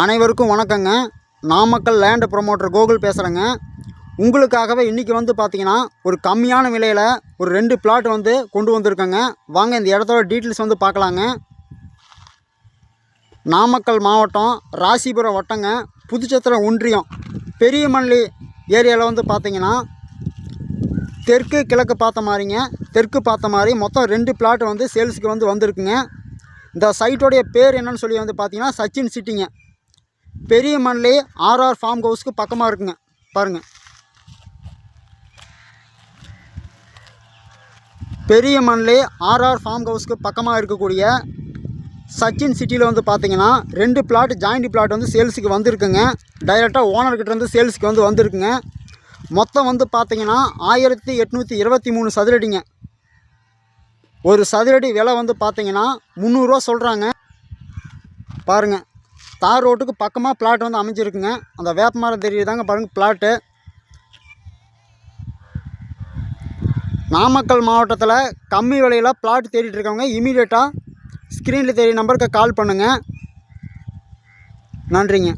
அனைவருக்கும் வணக்கங்க. Namakkal land promoter Gokul பேசுகிறேங்க உங்களுக்காகவே இன்றைக்கி வந்து பார்த்தீங்கன்னா ஒரு கம்மியான விலையில் ஒரு ரெண்டு பிளாட் வந்து கொண்டு வந்திருக்கேங்க. வாங்க இந்த இடத்தோட டீட்டெயில்ஸ் வந்து பார்க்கலாங்க நாமக்கல் மாவட்டம் ராசிபுரம் வட்டங்க புதுச்சத்திரம் ஒன்றியம். பெரியமல்லி ஏரியாவில் வந்து பார்த்தீங்கன்னா தெற்கு கிழக்கு பார்த்த மாதிரிங்க. தெற்கு பார்த்த மாதிரி மொத்தம் ரெண்டு பிளாட் வந்து சேல்ஸுக்கு வந்து வந்திருக்குங்க. இந்த சைட்டோடைய பேர் என்னன்னு சொல்லி வந்து பார்த்தீங்கன்னா சச்சின் சிட்டிங்க. பெரிய மண்லே ஆர்ஆர் ஃபார்ம் ஹவுஸ்க்கு பக்கமாக இருக்குங்க. பாருங்கள் பெரிய மண்லே ஆர்ஆர் ஃபார்ம் ஹவுஸ்க்கு பக்கமாக இருக்கக்கூடிய சச்சின் சிட்டியில் வந்து பார்த்தீங்கன்னா ரெண்டு பிளாட் ஜாயிண்ட் பிளாட் வந்து சேல்ஸுக்கு வந்திருக்குங்க. டைரெக்டாக ஓனர்கிட்டேருந்து சேல்ஸுக்கு வந்து வந்திருக்குங்க. மொத்தம் வந்து பார்த்தீங்கன்னா ஆயிரத்தி எட்நூற்றி இருபத்தி மூணு சதுரடிங்க. ஒரு சதுரடி விலை வந்து பார்த்தீங்கன்னா முந்நூறுரூவா சொல்கிறாங்க பாருங்கள் தார் ரோட்டுக்கு பக்கமாக பிளாட் வந்து அமைஞ்சிருக்குங்க. அந்த வேப்ப மரம் தெரியுதாங்க பாருங்கள் பிளாட்டு நாமக்கல் மாவட்டத்தில் கம்மி விலையில் பிளாட் தேடிட்டு இருக்கவங்க இமீடியட்டாக ஸ்க்ரீனில் தெரிய நம்பருக்கு கால் பண்ணுங்கள் நன்றிங்க.